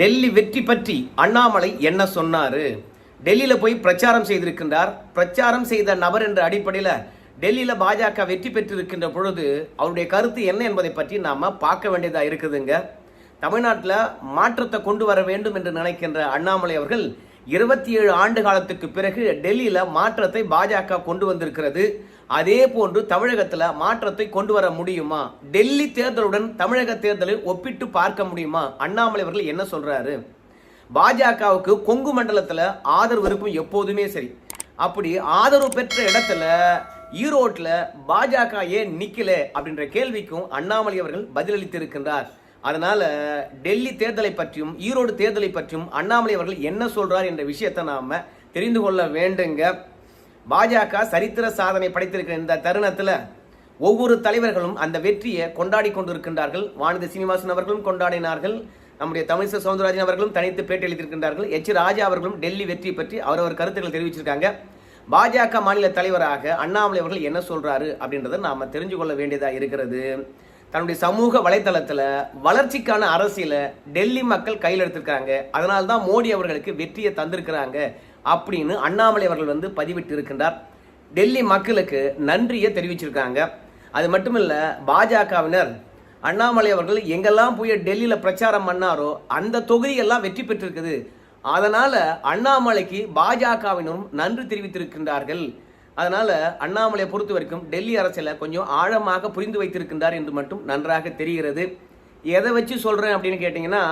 டெல்லி வெற்றி பற்றி அண்ணாமலை என்ன சொன்னாரு? டெல்லியில போய் பிரச்சாரம் செய்திருக்கின்றார். பிரச்சாரம் செய்த நபர் என்ற அடிப்படையில் டெல்லியில பாஜக வெற்றி பெற்றிருக்கின்ற பொழுது அவருடைய கருத்து என்ன என்பதை பற்றி நாம பார்க்க வேண்டியதா இருக்குதுங்க. தமிழ்நாட்டில் மாற்றத்தை கொண்டு வர வேண்டும் என்று நினைக்கின்ற அண்ணாமலை அவர்கள் இருபத்தி ஏழு ஆண்டு காலத்துக்கு பிறகு டெல்லியில மாற்றத்தை பாஜக கொண்டு வந்திருக்கிறது. அதே போன்று தமிழகத்தில் மாற்றத்தை கொண்டு வர முடியுமா? டெல்லி தேர்தலுடன் தமிழக தேர்தலை ஒப்பிட்டு பார்க்க முடியுமா? அண்ணாமலை அவர்கள் என்ன சொல்றாரு? பாஜகவுக்கு கொங்கு மண்டலத்தில் ஆதரவு இருக்கும் எப்போதுமே சரி. அப்படி ஆதரவு பெற்ற இடத்துல ஈரோட்டில் பாஜக ஏன் நிக்கல அப்படின்ற கேள்விக்கும் அண்ணாமலை அவர்கள் பதிலளித்திருக்கின்றார். அதனால டெல்லி தேர்தலை பற்றியும் ஈரோடு தேர்தலை பற்றியும் அண்ணாமலை அவர்கள் என்ன சொல்றார் என்ற விஷயத்தை நாம தெரிந்து கொள்ள வேண்டுங்க. பாஜக சரித்திர சாதனை படைத்திருக்கிற இந்த தருணத்தில் ஒவ்வொரு தலைவர்களும் அந்த வெற்றியை கொண்டாடி கொண்டிருக்கின்றார்கள். வானதி சீனிவாசன் அவர்களும் கொண்டாடினார்கள். நம்முடைய தமிழிசை சவுந்தரராஜன் அவர்களும் தனித்து பேட்டி அளித்திருக்கின்றார்கள். எச் ராஜா அவர்களும் டெல்லி வெற்றி பற்றி அவரவர் கருத்துக்களை தெரிவிச்சிருக்காங்க. பாஜக மாநில தலைவராக அண்ணாமலை அவர்கள் என்ன சொல்றாரு அப்படின்றத நாம தெரிஞ்சு கொள்ள வேண்டியதா இருக்கிறது. தன்னுடைய சமூக வலைதளத்துல வளர்ச்சிக்கான அரசியல டெல்லி மக்கள் கையில் எடுத்திருக்காங்க. அதனால்தான் மோடி அவர்களுக்கு வெற்றியை தந்திருக்கிறாங்க. அப்படின்னு அண்ணாமலை அவர்கள் வந்து பதிவிட்டு இருக்கின்றார் டெல்லி மக்களுக்கு நன்றியை தெரிவிச்சிருக்காங்க. அது மட்டும் இல்லை பாஜகவினர் அண்ணாமலை அவர்கள் எங்கெல்லாம் போய் டெல்லியில் பிரச்சாரம் பண்ணாரோ அந்த தொகுதியெல்லாம் வெற்றி பெற்றிருக்குது. அதனால் அண்ணாமலைக்கு பாஜகவினரும் நன்றி தெரிவித்திருக்கின்றார்கள். அதனால் அண்ணாமலையை பொறுத்த வரைக்கும் டெல்லி அரசியல கொஞ்சம் ஆழமாக புரிந்து வைத்திருக்கின்றார் என்று மட்டும் நன்றாக தெரிகிறது. எதை வச்சு சொல்கிறேன் அப்படின்னு கேட்டிங்கன்னா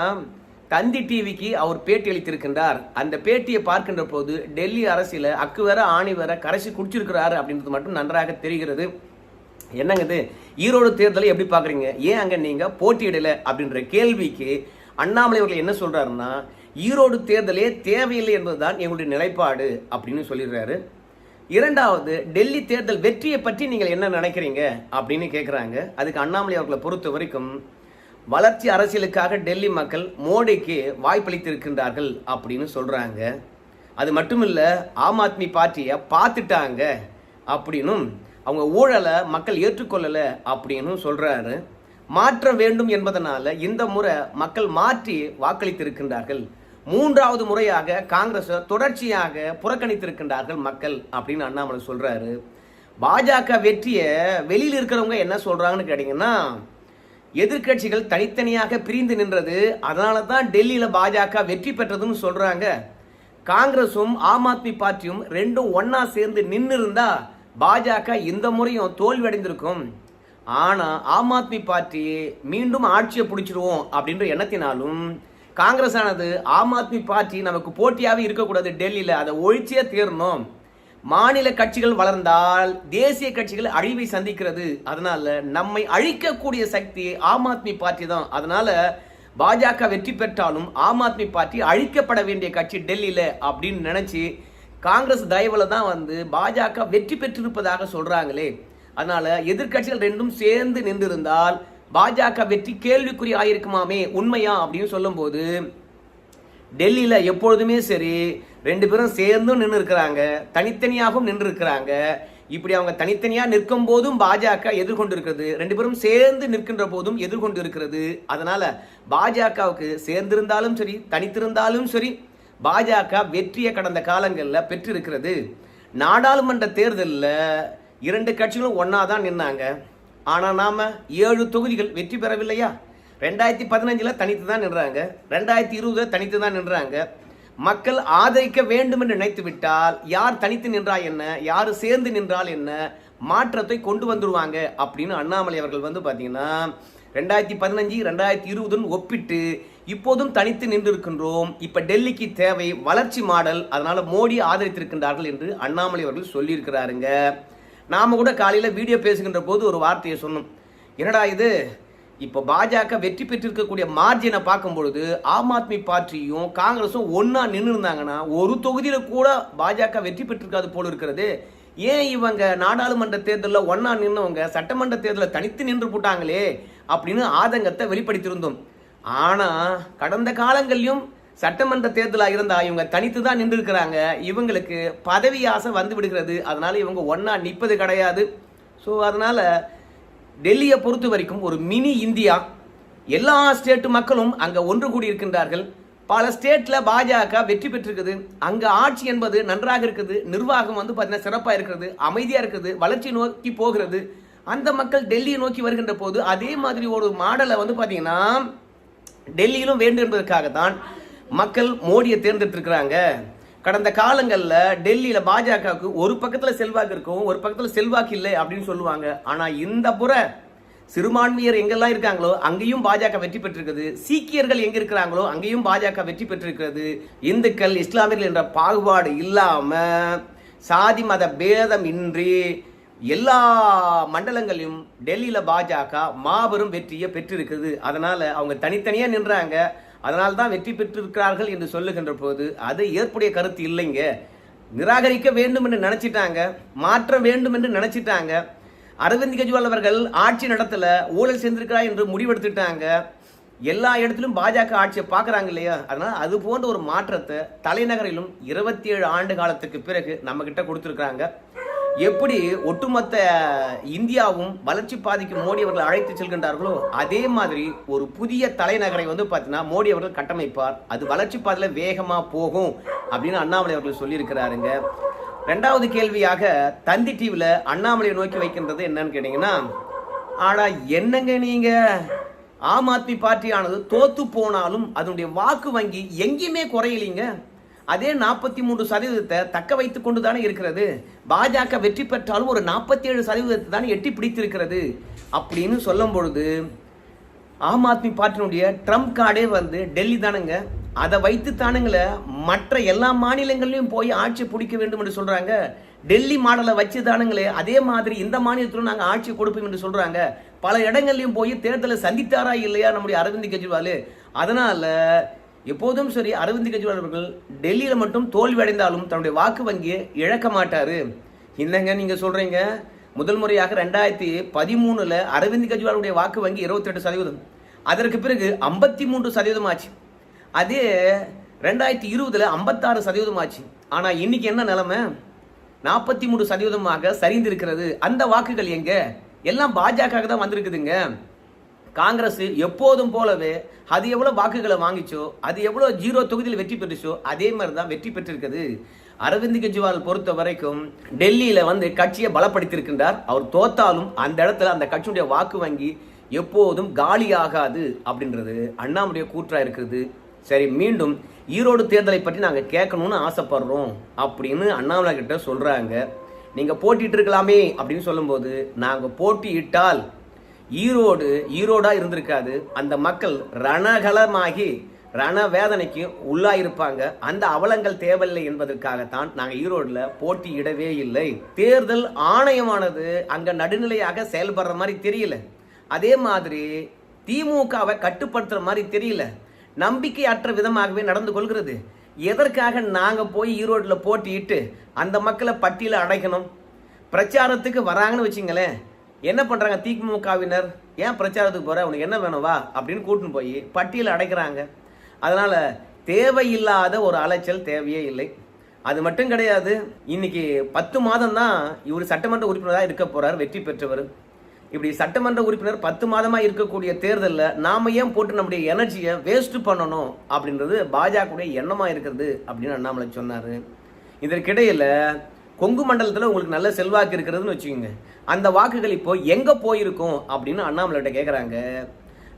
தந்தி டிவிக்கு அவர் பேட்டி அளித்திருக்கின்றார். அந்த பேட்டியை பார்க்கின்ற போது டெல்லி அரசியல அக்கு வேற ஆணி வேற கரைசி குடிச்சிருக்கிறாரு அப்படின்றது மட்டும் நன்றாக தெரிகிறது. என்னங்க இது? ஈரோடு தேர்தலை எப்படி பார்க்குறீங்க? ஏன் அங்கே நீங்கள் போட்டியிடல? அப்படின்ற கேள்விக்கு அண்ணாமலை அவர்கள் என்ன சொல்கிறாருன்னா ஈரோடு தேர்தலே தேவையில்லை என்பதுதான் எங்களுடைய நிலைப்பாடு அப்படின்னு சொல்லிடுறாரு. இரண்டாவது டெல்லி தேர்தல் வெற்றியை பற்றி நீங்கள் என்ன நினைக்கிறீங்க? அப்படின்னு கேட்குறாங்க அதுக்கு அண்ணாமலை அவர்களை பொறுத்த வரைக்கும் வளர்ச்சி அரசியலுக்காக டெல்லி மக்கள் மோடிக்கு வாய்ப்பளித்திருக்கின்றார்கள் அப்படின்னு சொல்கிறாங்க அது மட்டும் இல்லை ஆம் ஆத்மி பார்ட்டியை பார்த்துட்டாங்க அப்படின்னும் அவங்க ஊழலை மக்கள் ஏற்றுக்கொள்ளலை அப்படின்னு சொல்கிறாரு மாற்ற வேண்டும் என்பதனால இந்த முறை மக்கள் மாற்றி வாக்களித்திருக்கின்றார்கள். மூன்றாவது முறையாக காங்கிரஸ் தொடர்ச்சியாக புறக்கணித்திருக்கின்றார்கள் மக்கள் அப்படின்னு அண்ணாமலை சொல்கிறாரு பாஜக வெற்றியை வெளியில் இருக்கிறவங்க என்ன சொல்கிறாங்கன்னு கேட்டீங்கன்னா எதிர்க்கட்சிகள் தனித்தனியாக பிரிந்து நின்றது. அதனால தான் டெல்லியில் பாஜக வெற்றி பெற்றதுன்னு சொல்கிறாங்க காங்கிரஸும் ஆம் ஆத்மி பார்ட்டியும் ரெண்டும் ஒன்னா சேர்ந்து நின்று இருந்தா பாஜக இந்த முறையும் தோல்வி அடைந்திருக்கும் ஆனா ஆம் ஆத்மி பார்ட்டி மீண்டும் ஆட்சியை பிடிச்சிருவோம் அப்படின்ற எண்ணத்தினாலும் காங்கிரஸ் ஆனது ஆம் ஆத்மி பார்ட்டி நமக்கு போட்டியாகவே இருக்கக்கூடாது டெல்லியில். அதை ஒழிச்சே தீரணும். மாநில கட்சிகள் வளர்ந்தால் தேசிய கட்சிகள் அழிவை சந்திக்கிறது. அதனால நம்மை அழிக்கக்கூடிய சக்தி ஆம் ஆத்மி பார்ட்டி தான். அதனால பாஜக வெற்றி பெற்றாலும் ஆம் ஆத்மி பார்ட்டி அழிக்கப்பட வேண்டிய கட்சி டெல்லியில அப்படின்னு நினைச்சு காங்கிரஸ் தயவுல தான் வந்து பாஜக வெற்றி பெற்றிருப்பதாக சொல்றாங்களே. அதனால எதிர்க்கட்சிகள் ரெண்டும் சேர்ந்து நின்றிருந்தால் பாஜக வெற்றி கேள்விக்குறி ஆயிருக்குமாமே உண்மையா அப்படின்னு சொல்லும்போது டெல்லியில எப்பொழுதுமே சரி ரெண்டு பேரும் சேர்ந்தும் நின்று இருக்கிறாங்க தனித்தனியாகவும் நின்று இருக்கிறாங்க இப்படி அவங்க தனித்தனியா நிற்கும் போதும் பாஜக எதிர்கொண்டு இருக்கிறது ரெண்டு பேரும் சேர்ந்து நிற்கின்ற போதும் எதிர்கொண்டு இருக்கிறது அதனால பாஜகவுக்கு சேர்ந்திருந்தாலும் சரி தனித்திருந்தாலும் சரி பாஜக வெற்றியை கடந்த காலங்களில் பெற்றிருக்கிறது. நாடாளுமன்ற தேர்தலில் இரண்டு கட்சிகளும் ஒன்னா தான் நின்னாங்க. ஆனா நாம ஏழு தொகுதிகள் வெற்றி பெறவில்லையா? ரெண்டாயிரத்தி பதினஞ்சுல தனித்து தான் நின்றாங்க. ரெண்டாயிரத்தி இருபதுல தனித்து தான் நின்றாங்க. மக்கள் ஆதரிக்க வேண்டும் என்று நினைத்து விட்டால் யார் தனித்து நின்றால் என்ன? யார் சேர்ந்து நின்றால் என்ன? மாற்றத்தை கொண்டு வந்துடுவாங்க அப்படின்னு அண்ணாமலை அவர்கள் வந்து பார்த்தீங்கன்னா ரெண்டாயிரத்தி பதினஞ்சு ரெண்டாயிரத்தி இருபதுன்னு ஒப்பிட்டு இப்போதும் தனித்து நின்றிருக்கின்றோம். இப்போ டெல்லிக்கு தேவை வளர்ச்சி மாடல். அதனால் மோடி ஆதரித்திருக்கின்றார்கள் என்று அண்ணாமலை அவர்கள் சொல்லியிருக்கிறாருங்க. நாம் கூட காலையில் வீடியோ பேசுகின்ற போது ஒரு வார்த்தையை சொன்னோம். என்னடா இது? இப்போ பாஜக வெற்றி பெற்றிருக்கக்கூடிய மார்ஜினை பார்க்கும் பொழுது ஆம் ஆத்மி பார்ட்டியும் காங்கிரஸும் ஒன்றா நின்று இருந்தாங்கன்னா ஒரு தொகுதியில் கூட பாஜக வெற்றி பெற்றிருக்காது போல இருக்கிறது. ஏன் இவங்க நாடாளுமன்ற தேர்தலில் ஒன்றா நின்றவங்க சட்டமன்ற தேர்தலில் தனித்து நின்று போட்டாங்களே அப்படின்னு ஆதங்கத்தை வெளிப்படுத்தியிருந்தோம். ஆனால் கடந்த காலங்களிலும் சட்டமன்ற தேர்தலாக இருந்தால் இவங்க தனித்து தான் நின்றுருக்கிறாங்க. இவங்களுக்கு பதவி ஆசை வந்து விடுகிறது. அதனால் இவங்க ஒன்றா நிற்பது கிடையாது. ஸோ அதனால் டெல்லியை பொறுத்த வரைக்கும் ஒரு மினி இந்தியா. எல்லா ஸ்டேட் மக்களும் அங்கே ஒன்று கூடி இருக்கின்றார்கள் பல ஸ்டேட்டில் பாஜக வெற்றி பெற்றிருக்குது. அங்கே ஆட்சி என்பது நன்றாக இருக்குது. நிர்வாகம் வந்து பார்த்தீங்கன்னா சிறப்பாக இருக்கிறது அமைதியாக இருக்குது. வளர்ச்சி நோக்கி போகிறது. அந்த மக்கள் டெல்லியை நோக்கி வருகின்ற போது அதே மாதிரி ஒரு மாடலை வந்து பார்த்தீங்கன்னா டெல்லியிலும் வேண்டும் என்பதற்காகத்தான் மக்கள் மோடியை தேர்ந்தெடுத்திருக்கிறாங்க. கடந்த காலங்களில் டெல்லியில் பாஜகவுக்கு ஒரு பக்கத்தில் செல்வாக்கு இருக்கும் ஒரு பக்கத்தில் செல்வாக்கு இல்லை அப்படின்னு சொல்லுவாங்க. ஆனால் இந்த புற சிறுபான்மையர் எங்கெல்லாம் இருக்காங்களோ அங்கேயும் பாஜக வெற்றி பெற்றிருக்கிறது சீக்கியர்கள் எங்கே இருக்கிறாங்களோ அங்கேயும் பாஜக வெற்றி பெற்றிருக்கிறது. இந்துக்கள் இஸ்லாமியர்கள் என்ற பாகுபாடு இல்லாமல் சாதி மத பேதம் இன்றி எல்லா மண்டலங்களையும் டெல்லியில் பாஜக மாபெரும் வெற்றியை பெற்றிருக்குது. அதனால் அவங்க தனித்தனியாக நின்றாங்க. அதனால் தான் வெற்றி பெற்றிருக்கிறார்கள் என்று சொல்லுகின்ற போது அது ஏற்புடைய கருத்து இல்லைங்க. நிராகரிக்க வேண்டும் என்று நினச்சிட்டாங்க மாற்ற வேண்டும் என்று நினச்சிட்டாங்க. அரவிந்த் கெஜ்ரிவால் அவர்கள் ஆட்சி நடத்தல ஊழல் சேர்ந்திருக்கிறார் என்று முடிவெடுத்துட்டாங்க. எல்லா இடத்திலும் பாஜக ஆட்சியை பார்க்குறாங்க இல்லையா? அதனால் அது போன்ற ஒரு மாற்றத்தை தலைநகரிலும் இருபத்தி ஏழு ஆண்டு காலத்துக்கு பிறகு நம்மக்கிட்ட கொடுத்துருக்குறாங்க. எப்படி ஒட்டுமொத்த இந்தியாவும் வளர்ச்சி பாதைக்கு மோடி அவர்கள் அழைத்து செல்கின்றார்களோ அதே மாதிரி ஒரு புதிய தலைநகரை வந்து பார்த்தீங்கன்னா மோடி அவர்கள் கட்டமைப்பார். அது வளர்ச்சி பாதையில் வேகமாக போகும் அப்படின்னு அண்ணாமலை அவர்கள் சொல்லியிருக்கிறாருங்க. ரெண்டாவது கேள்வியாக தந்தி டிவியில் அண்ணாமலையை நோக்கி வைக்கின்றது என்னன்னு கேட்டீங்கன்னா ஆனா என்னங்க நீங்க? ஆம் ஆத்மி பார்ட்டியானது தோத்து போனாலும் அதனுடைய வாக்கு வங்கி எங்கேயுமே குறையலீங்க. அதே நாற்பத்தி மூன்று சதவீதத்தை தக்க வைத்துக் கொண்டு தானே இருக்கிறது. பாஜக வெற்றி பெற்றாலும் ஒரு நாற்பத்தி ஏழு சதவீதத்தை தானே எட்டி பிடித்திருக்கிறது. அப்படின்னு சொல்லும் பொழுது ஆம் ஆத்மி பார்ட்டியினுடைய ட்ரம்ப் கார்டே வந்து டெல்லி தானுங்க. அதை வைத்து தானுங்களை மற்ற எல்லா மாநிலங்கள்லையும் போய் ஆட்சி பிடிக்க வேண்டும் என்று சொல்றாங்க. டெல்லி மாடலை வச்சு தானுங்களே அதே மாதிரி இந்த மாநிலத்திலும் நாங்கள் ஆட்சி கொடுப்போம் என்று சொல்றாங்க. பல இடங்கள்லையும் போய் தேர்தலை சந்தித்தாரா இல்லையா நம்முடைய அரவிந்த் கெஜ்ரிவால். அதனால எப்போதும் சரி அரவிந்த் கெஜ்ரிவால் அவர்கள் டெல்லியில் மட்டும் தோல்வி அடைந்தாலும் தன்னுடைய வாக்கு வங்கியை இழக்க மாட்டார். என்னங்க நீங்கள் சொல்கிறீங்க முதல் முறையாக ரெண்டாயிரத்தி பதிமூணில் அரவிந்த் கெஜ்ரிவாலுடைய வாக்கு வங்கி 28% சதவீதம். அதற்கு பிறகு ஐம்பத்தி மூன்று சதவீதம் ஆச்சு. அதே ரெண்டாயிரத்தி இருபதில் ஐம்பத்தாறு சதவீதம் ஆச்சு. ஆனால் இன்னைக்கு என்ன நிலைமை? நாற்பத்தி மூணு சதவீதமாக சரிந்திருக்கிறது அந்த வாக்குகள் எங்கே? எல்லாம் பாஜக தான் வந்திருக்குதுங்க. காங்கிரஸ் எப்போதும் போலவே அது எவ்வளோ வாக்குகளை வாங்கிச்சோ அது எவ்வளோ ஜீரோ தொகுதியில் வெற்றி பெற்றுச்சோ அதே மாதிரி தான் வெற்றி பெற்றிருக்குது அரவிந்த் கெஜ்ரிவால் பொறுத்த வரைக்கும் டெல்லியில் வந்து கட்சியை பலப்படுத்தியிருக்கின்றார். அவர் தோத்தாலும் அந்த இடத்துல அந்த கட்சியுடைய வாக்கு வங்கி எப்போதும் காலியாகாது அப்படின்றது அண்ணாமுடைய கூற்றாக இருக்குது சரி மீண்டும் ஈரோடு தேர்தலை பற்றி நாங்கள் கேட்கணும்னு ஆசைப்படுறோம் அப்படின்னு அண்ணாமலை கிட்ட சொல்கிறாங்க நீங்கள் போட்டிட்டு இருக்கலாமே அப்படின்னு சொல்லும்போது நாங்கள் போட்டியிட்டால் ஈரோடு ஈரோடாக இருந்திருக்காது. அந்த மக்கள் ரணகலமாகி ரண வேதனைக்கு உள்ளாயிருப்பாங்க. அந்த அவலங்கள் தேவையில்லை என்பதற்காகத்தான் நாங்கள் ஈரோடில் போட்டியிடவே இல்லை. தேர்தல் ஆணையமானது அங்கே நடுநிலையாக செயல்படுற மாதிரி தெரியல. அதே மாதிரி திமுகவை கட்டுப்படுத்துகிற மாதிரி தெரியல. நம்பிக்கையற்ற விதமாகவே நடந்து கொள்கிறது. எதற்காக நாங்கள் போய் ஈரோட்டில் போட்டியிட்டு அந்த மக்களை பட்டியலை அடைக்கணும்? பிரச்சாரத்துக்கு வராங்கன்னு வச்சுங்களேன். என்ன பண்றாங்க திமுகவினர் ஏன் பிரச்சாரத்துக்கு போற? உனக்கு என்ன வேணும்? வா அப்படின்னு கூட்டின்னு போய் பட்டியல் அடைக்கிறாங்க. அதனால தேவையில்லாத ஒரு அலைச்சல் தேவையே இல்லை. அது மட்டும் கிடையாது இன்னைக்கு பத்து மாதம் தான் இவர் சட்டமன்ற உறுப்பினராக இருக்க போறார் வெற்றி பெற்றவர். இப்படி சட்டமன்ற உறுப்பினர் பத்து மாதமா இருக்கக்கூடிய தேர்தலில் நாம ஏன் போட்டு நம்முடைய எனர்ஜியை வேஸ்ட் பண்ணணும் அப்படின்றது பாஜகவுடைய எண்ணமா இருக்கிறது அப்படின்னு அண்ணாமலை சொன்னாரு. இதற்கிடையில கொங்கு மண்டலத்தில் உங்களுக்கு நல்ல செல்வாக்கு இருக்கிறதுன்னு வச்சுக்கோங்க. அந்த வாக்குகள் இப்போ எங்கே போயிருக்கும் அப்படின்னு அண்ணாமலைகிட்ட கேட்குறாங்க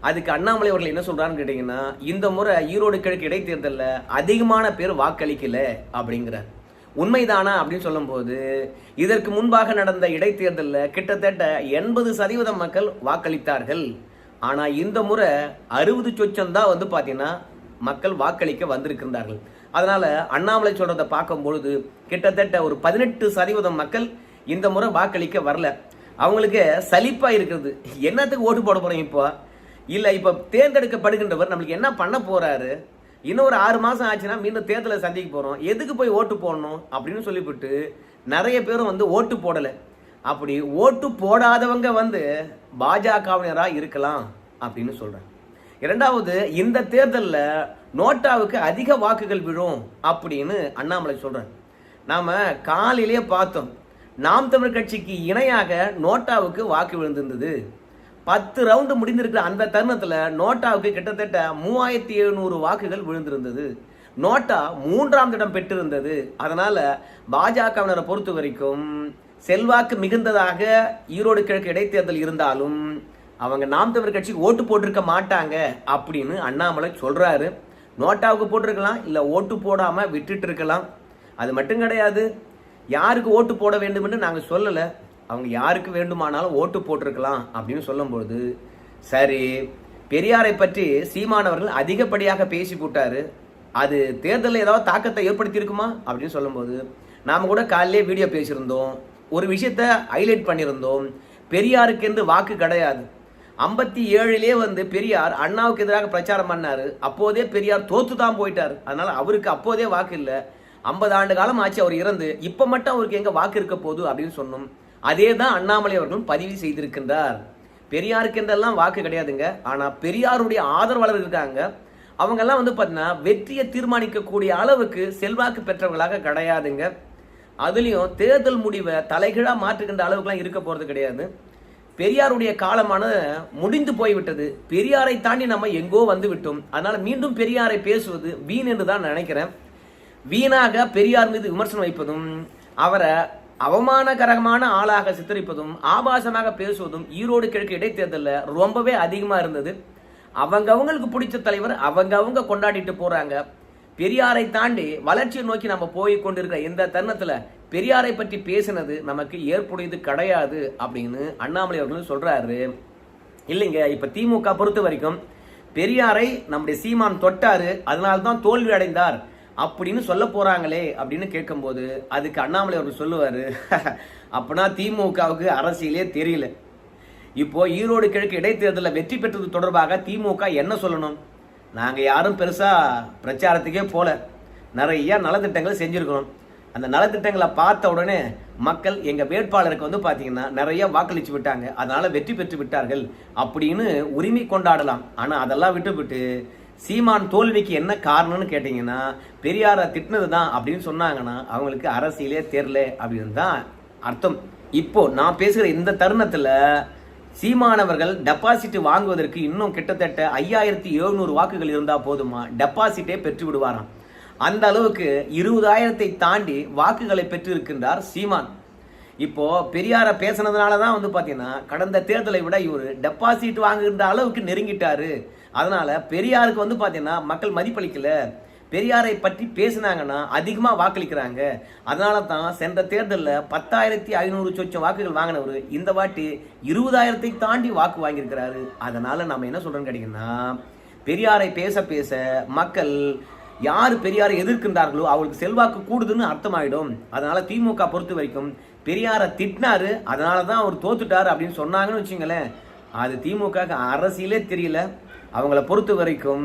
அதுக்கு அண்ணாமலை அவர்கள் என்ன சொல்கிறான்னு கேட்டிங்கன்னா இந்த முறை ஈரோடு கிழக்கு இடைத்தேர்தலில் அதிகமான பேர் வாக்களிக்கல அப்படிங்கிறார். உண்மைதானா அப்படின்னு சொல்லும்போது இதற்கு முன்பாக நடந்த இடைத்தேர்தலில் கிட்டத்தட்ட எண்பது சதவீதம் மக்கள் வாக்களித்தார்கள். ஆனால் இந்த முறை அறுபது சொச்சம் தான் வந்து பார்த்தீங்கன்னா மக்கள் வாக்களிக்க வந்திருக்கின்றார்கள். அதனால் அண்ணாமலை சொல்கிறத பார்க்கும்பொழுது கிட்டத்தட்ட ஒரு பதினெட்டு சதவீதம் மக்கள் இந்த முறை வாக்களிக்க வரல. அவங்களுக்கு சலிப்பாக இருக்கிறது என்னத்துக்கு ஓட்டு போட போகிறோம் இப்போ? இல்லை இப்போ தேர்ந்தெடுக்கப்படுகின்றவர் நம்மளுக்கு என்ன பண்ண போகிறாரு இன்னும் ஒரு ஆறு மாதம் ஆச்சுன்னா மீண்டும் தேர்தலை சந்திக்க போகிறோம் எதுக்கு போய் ஓட்டு போடணும் அப்படின்னு சொல்லிவிட்டு நிறைய பேரும் வந்து ஓட்டு போடலை. அப்படி ஓட்டு போடாதவங்க வந்து பாஜகவினராக இருக்கலாம் அப்படின்னு சொல்கிறேன் இரண்டாவது இந்த தேர்தலில் நோட்டாவுக்கு அதிக வாக்குகள் விழும் அப்படின்னு அண்ணாமலை சொல்கிறேன் நாம் காலையிலேயே பார்த்தோம். நாம் தமிழ் கட்சிக்கு இணையாக நோட்டாவுக்கு வாக்கு விழுந்திருந்தது. பத்து ரவுண்டு முடிந்திருக்கிற அந்த தருணத்தில் நோட்டாவுக்கு கிட்டத்தட்ட மூவாயிரத்தி எழுநூறு வாக்குகள் விழுந்திருந்தது. நோட்டா மூன்றாம் இடம் பெற்றிருந்தது. அதனால் பாஜகவினரை பொறுத்த வரைக்கும் செல்வாக்கு மிகுந்ததாக ஈரோடு கிழக்கு இடைத்தேர்தல் இருந்தாலும் அவங்க நாம் தமிழ் கட்சிக்கு ஓட்டு போட்டிருக்க மாட்டாங்க அப்படின்னு அண்ணாமலை சொல்கிறாரு நோட்டாவுக்கு போட்டிருக்கலாம் இல்லை ஓட்டு போடாமல் விட்டுட்டு இருக்கலாம் அது மட்டும் கிடையாது. யாருக்கு ஓட்டு போட வேண்டும்னு நாங்கள் சொல்லலை. அவங்க யாருக்கு வேண்டுமானாலும் ஓட்டு போட்டிருக்கலாம் அப்படின்னு சொல்லும்பொழுது சரி பெரியாரை பற்றி சீமானவர்கள் அதிகப்படியாக பேசி போட்டாரு. அது தேர்தலில் ஏதாவது தாக்கத்தை ஏற்படுத்தியிருக்குமா அப்படின்னு சொல்லும்போது நாம் கூட காலையிலே வீடியோ பேசியிருந்தோம். ஒரு விஷயத்த ஹைலைட் பண்ணியிருந்தோம். பெரியாருக்கென்று வாக்கு கிடையாது. ஐம்பத்தி ஏழுலயே வந்து பெரியார் அண்ணாவுக்கு எதிராக பிரச்சாரம் பண்ணார். அப்போதே பெரியார் தோத்து தான் போயிட்டார். அதனால் அவருக்கு அப்போதே வாக்கு இல்லை. ஐம்பது ஆண்டு காலம் ஆச்சு அவர் இறந்து. இப்போ மட்டும் அவருக்கு எங்கே வாக்கு இருக்க போகுது அப்படின்னு சொன்னோம். அதே தான் அண்ணாமலை அவர்களும் பதிவு செய்திருக்கின்றார். பெரியாருக்கு என்றெல்லாம் வாக்கு கிடையாதுங்க. ஆனால் பெரியாருடைய ஆதரவாளர் இருக்காங்க. அவங்கெல்லாம் வந்து பார்த்தீங்கன்னா வெற்றியை தீர்மானிக்கக்கூடிய அளவுக்கு செல்வாக்கு பெற்றவர்களாக கிடையாதுங்க. அதுலேயும் தேர்தல் முடிவை தலைகீழா மாற்றுகின்ற அளவுக்குலாம் இருக்க போகிறது கிடையாது. பெரியாருடைய காலமான முடிந்து போய்விட்டது. பெரியாரை தாண்டி நம்ம எங்கோ வந்து விட்டோம். அதனால மீண்டும் பெரியாரை பேசுவது வீண் என்று தான் நினைக்கிறேன். வீணாக பெரியார் மீது விமர்சனம் வைப்பதும் அவரை அவமானகரமான ஆளாக சித்தரிப்பதும் ஆபாசமாக பேசுவதும் ஈரோடு கிழக்கு இடைத்தேர்தலில் ரொம்பவே அதிகமாக இருந்தது. அவங்க அவங்களுக்கு பிடிச்ச தலைவர் அவங்க அவங்க கொண்டாடிட்டு போகிறாங்க பெரியாரை தாண்டி வளர்ச்சியை நோக்கி நம்ம போய் கொண்டிருக்கிற இந்த தருணத்தில் பெரியாரை பற்றி பேசினது நமக்கு ஏற்புடையது கிடையாது அப்படின்னு அண்ணாமலை அவர்கள் சொல்கிறாரு இல்லைங்க இப்போ திமுக பொறுத்த வரைக்கும் பெரியாரை நம்முடைய சீமான் தொட்டாரு அதனால தான் தோல்வி அடைந்தார் அப்படின்னு சொல்ல போறாங்களே அப்படின்னு கேட்கும்போது அதுக்கு அண்ணாமலை அவர்கள் சொல்லுவார். அப்படின்னா திமுகவுக்கு அரசியலே தெரியல. இப்போ ஈரோடு கிழக்கு இடைத்தேர்தலில் வெற்றி பெற்றது தொடர்பாக திமுக என்ன சொல்லணும்? நாங்கள் யாரும் பெருசாக பிரச்சாரத்துக்கே போல. நிறைய நலத்திட்டங்களை செஞ்சுருக்கிறோம். அந்த நலத்திட்டங்களை பார்த்த உடனே மக்கள் எங்கள் வேட்பாளருக்கு வந்து பார்த்தீங்கன்னா நிறைய வாக்களித்து விட்டாங்க. அதனால் வெற்றி பெற்று விட்டார்கள் அப்படின்னு உரிமை கொண்டாடலாம். ஆனால் அதெல்லாம் விட்டுவிட்டு சீமான் தோல்விக்கு என்ன காரணம்னு கேட்டிங்கன்னா பெரியாரை திட்டினது தான் அப்படின்னு சொன்னாங்கன்னா அவங்களுக்கு அரசியலே தெரில அப்படின்னு தான் அர்த்தம். இப்போ நான் பேசுகிற இந்த தருணத்தில் சீமானவர்கள் டெபாசிட் வாங்குவதற்கு இன்னும் கிட்டத்தட்ட ஐயாயிரத்தி எழுநூறு வாக்குகள் இருந்தால் போதுமா? டெபாசிட்டே பெற்று விடுவாராம். அந்த அளவுக்கு இருபதாயிரத்தை தாண்டி வாக்குகளை பெற்றிருக்கின்றார் சீமான். இப்போ பெரியார பேசுனதுனால தான் வந்து பார்த்தீங்கன்னா கடந்த தேர்தலை விட இவர் டெபாசிட் வாங்குகின்ற அளவுக்கு நெருங்கிட்டாரு. அதனால பெரியாருக்கு வந்து பார்த்தீங்கன்னா மக்கள் மதிப்பளிக்கல. பெரியாரை பற்றி பேசினாங்கன்னா அதிகமாக வாக்களிக்கிறாங்க. அதனால தான் சென்ற தேர்தலில் பத்தாயிரத்தி ஐநூறு சொச்சம் வாக்குகள் வாங்கினவர் இந்த வாட்டி இருபதாயிரத்தை தாண்டி வாக்கு வாங்கியிருக்கிறாரு. அதனால் நம்ம என்ன சொல்கிறோன்னு கேட்டிங்கன்னா பெரியாரை பேச பேச மக்கள் யார் பெரியாரை எதிர்க்கின்றார்களோ அவங்களுக்கு செல்வாக்கு கூடுதுன்னு அர்த்தமாயிடும். அதனால் திமுக பொறுத்த வரைக்கும் பெரியாரை திட்டினாரு அதனால தான் அவர் தோத்துட்டார் அப்படின்னு சொன்னாங்கன்னு வச்சுங்களேன். அது திமுக அரசியலே தெரியல. அவங்கள பொறுத்த வரைக்கும்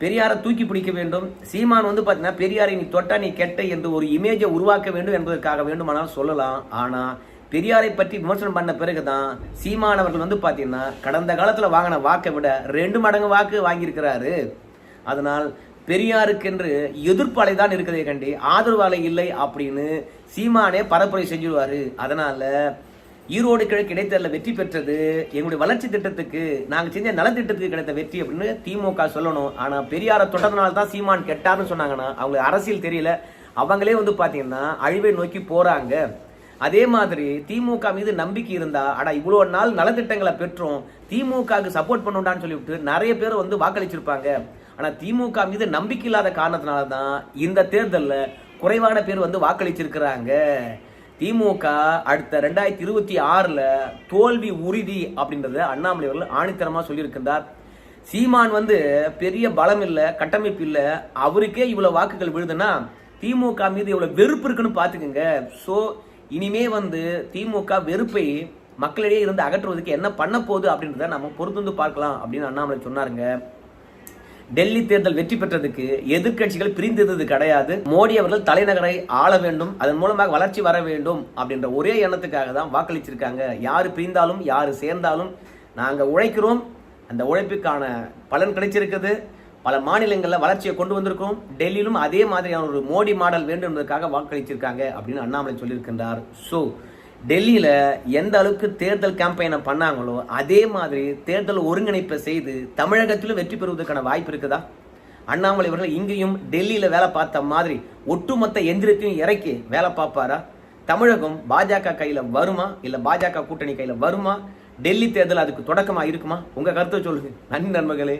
பெரியாரை தூக்கி பிடிக்க வேண்டும். சீமான் வந்து பார்த்தீங்கன்னா பெரியாரை நீ தொட்டா நீ கெட்ட என்று ஒரு இமேஜை உருவாக்க வேண்டும் என்பதற்காக வேண்டுமானால் சொல்லலாம். ஆனால் பெரியாரை பற்றி விமர்சனம் பண்ண பிறகுதான் சீமான் அவர்கள் வந்து பார்த்தீங்கன்னா கடந்த காலத்தில் வாங்கின வாக்கை விட ரெண்டு மடங்கு வாக்கு வாங்கியிருக்கிறாரு. அதனால் பெரியாருக்கென்று எதிர்ப்பு அலை தான் இருக்கிறதே கண்டி ஆதரவு அலை இல்லை அப்படின்னு சீமானே பரப்புரை செஞ்சிடுவார் அதனால் ஈரோடு கிழக்கு இடைத்தேர்தலில் வெற்றி பெற்றது. எங்களுடைய வளர்ச்சி திட்டத்துக்கு நாங்கள் செஞ்ச நலத்திட்டத்துக்கு கிடைத்த வெற்றி அப்படின்னு திமுக சொல்லணும். ஆனால் பெரியாரை தொடர்ந்தனால தான் சீமான் கெட்டார்னு சொன்னாங்கன்னா அவங்க அரசியல் தெரியல. அவங்களே வந்து பார்த்தீங்கன்னா அழிவை நோக்கி போகிறாங்க அதே மாதிரி திமுக மீது நம்பிக்கை இருந்தா அடா இவ்வளோ நாள் நலத்திட்டங்களை பெற்றோம். திமுகவுக்கு சப்போர்ட் பண்ணுடான்னு சொல்லிவிட்டு நிறைய பேர் வந்து வாக்களிச்சிருப்பாங்க. ஆனால் திமுக மீது நம்பிக்கை இல்லாத காரணத்தினால தான் இந்த தேர்தலில் குறைவான பேர் வந்து வாக்களிச்சிருக்கிறாங்க. திமுக அடுத்த ரெண்டாயிரத்தி இருபத்தி ஆறில் தோல்வி உறுதி அப்படின்றத அண்ணாமலை அவர்கள் ஆணித்தரமாக சொல்லியிருக்கின்றார். சீமான் வந்து பெரிய பலம் இல்லை கட்டமைப்பு இல்லை. அவருக்கே இவ்வளோ வாக்குகள் விழுதுன்னா திமுக மீது இவ்வளோ வெறுப்பு இருக்குன்னு பார்த்துக்குங்க. ஸோ இனிமே வந்து திமுக வெறுப்பை மக்களிடையே இருந்து அகற்றுவதற்கு என்ன பண்ண போகுது அப்படின்றத நம்ம பொறுத்து வந்து பார்க்கலாம் அப்படின்னு அண்ணாமலை சொன்னாருங்க. டெல்லி தேர்தல் வெற்றி பெற்றதுக்கு எதிர்க்கட்சிகள் பிரிந்திருந்தது கிடையாது. மோடி அவர்கள் தலைநகரை ஆள வேண்டும் அதன் மூலமாக வளர்ச்சி வர வேண்டும் அப்படின்ற ஒரே எண்ணத்துக்காக தான் வாக்களிச்சிருக்காங்க. யார் பிரிந்தாலும் யார் சேர்ந்தாலும் நாங்கள் உழைக்கிறோம். அந்த உழைப்புக்கான பலன் கிடைச்சிருக்குது. பல மாநிலங்களில் வளர்ச்சியை கொண்டு வந்திருக்கோம். டெல்லியிலும் அதே மாதிரியான ஒரு மோடி மாடல் வேண்டும் என்பதற்காக வாக்களிச்சிருக்காங்க அப்படின்னு அண்ணாமலை சொல்லியிருக்கின்றார். ஸோ டெல்லியில் எந்த அளவுக்கு தேர்தல் கேம்பெயினை பண்ணாங்களோ அதே மாதிரி தேர்தல் ஒருங்கிணைப்பை செய்து தமிழகத்திலும் வெற்றி பெறுவதற்கான வாய்ப்பு இருக்குதா? அண்ணாமலை அவர்கள் இங்கேயும் டெல்லியில் வேலை பார்த்த மாதிரி ஒட்டுமொத்த எந்திரத்தையும் இறக்கி வேலை பார்ப்பாரா? தமிழகம் பாஜக கையில் வருமா? இல்லை பாஜக கூட்டணி கையில் வருமா? டெல்லி தேர்தல் அதுக்கு தொடக்கமாக இருக்குமா? உங்கள் கருத்தை சொல்லுங்கள் நன்றி நண்பர்களே.